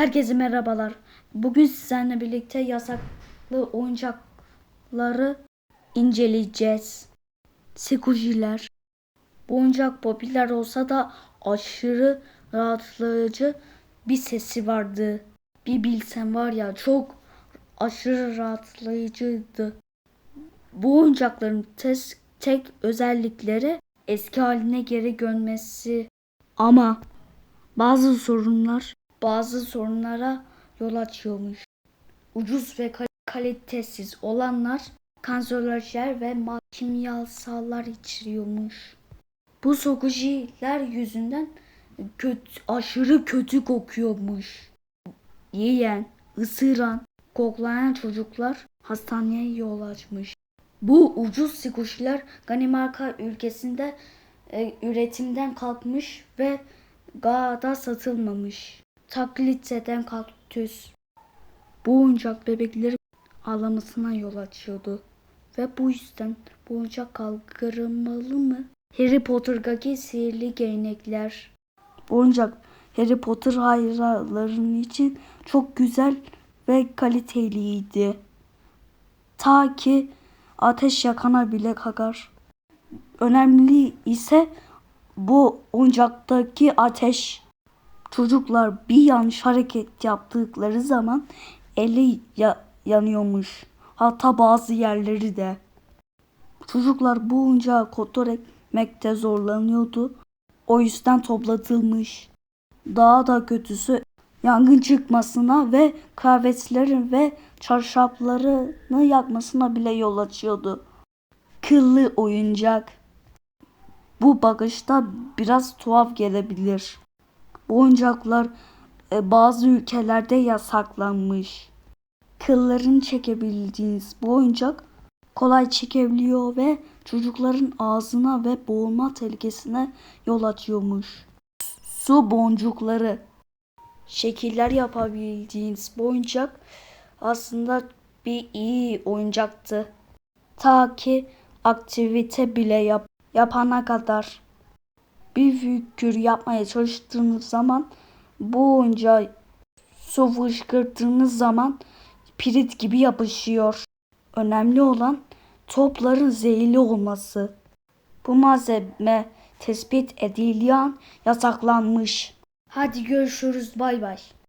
Herkese merhabalar. Bugün sizlerle birlikte yasaklı oyuncakları inceleyeceğiz. Sekujiler. Bu oyuncak popüler olsa da aşırı rahatlayıcı bir sesi vardı. Bir bilsen var ya çok aşırı rahatlayıcıydı. Bu oyuncakların tes- tek özellikleri eski haline geri dönmesi. Ama bazı sorunlar bazı sorunlara yol açıyormuş. Ucuz ve kal- kalitesiz olanlar kanserojen ve kimyasallar içeriyormuş. Bu sokujiler yüzünden kötü, aşırı kötü kokuyormuş. Yiyen, ısıran, koklayan çocuklar hastaneye yol açmış. Bu ucuz sikujiler Danimarka ülkesinde e, üretimden kalkmış ve Ga'da satılmamış. Taklit eden kaktüs. Bu oyuncak bebekleri ağlamasına yol açıyordu. Ve bu yüzden bu oyuncak kaldırılmalı mı? Harry Potter'daki sihirli değnekler. Bu oyuncak Harry Potter hayranları için çok güzel ve kaliteliydi. Ta ki ateş yakana bile kakar. Önemli ise bu oyuncaktaki ateş. Çocuklar bir yanlış hareket yaptıkları zaman eli ya- yanıyormuş. Hatta bazı yerleri de. Çocuklar bu oyuncağı kontrol etmekte zorlanıyordu. O yüzden toplatılmış. Daha da kötüsü yangın çıkmasına ve kıyafetlerin ve çarşaflarını yakmasına bile yol açıyordu. Kıllı oyuncak. Bu bakışta biraz tuhaf gelebilir. Bu oyuncaklar e, bazı ülkelerde yasaklanmış. Kıllarını çekebildiğiniz bu oyuncak kolay çekebiliyor ve çocukların ağzına ve boğulma tehlikesine yol açıyormuş. Su boncukları. Şekiller yapabildiğiniz bu oyuncak aslında bir iyi oyuncaktı. Ta ki aktivite bile yap yapana kadar bir figür yapmaya çalıştığınız zaman bu oyuncağı su fışkırttığınız zaman pirit gibi yapışıyor. Önemli olan topların zehirli olması. Bu malzeme tespit edildiği an yasaklanmış. Hadi görüşürüz bay bay.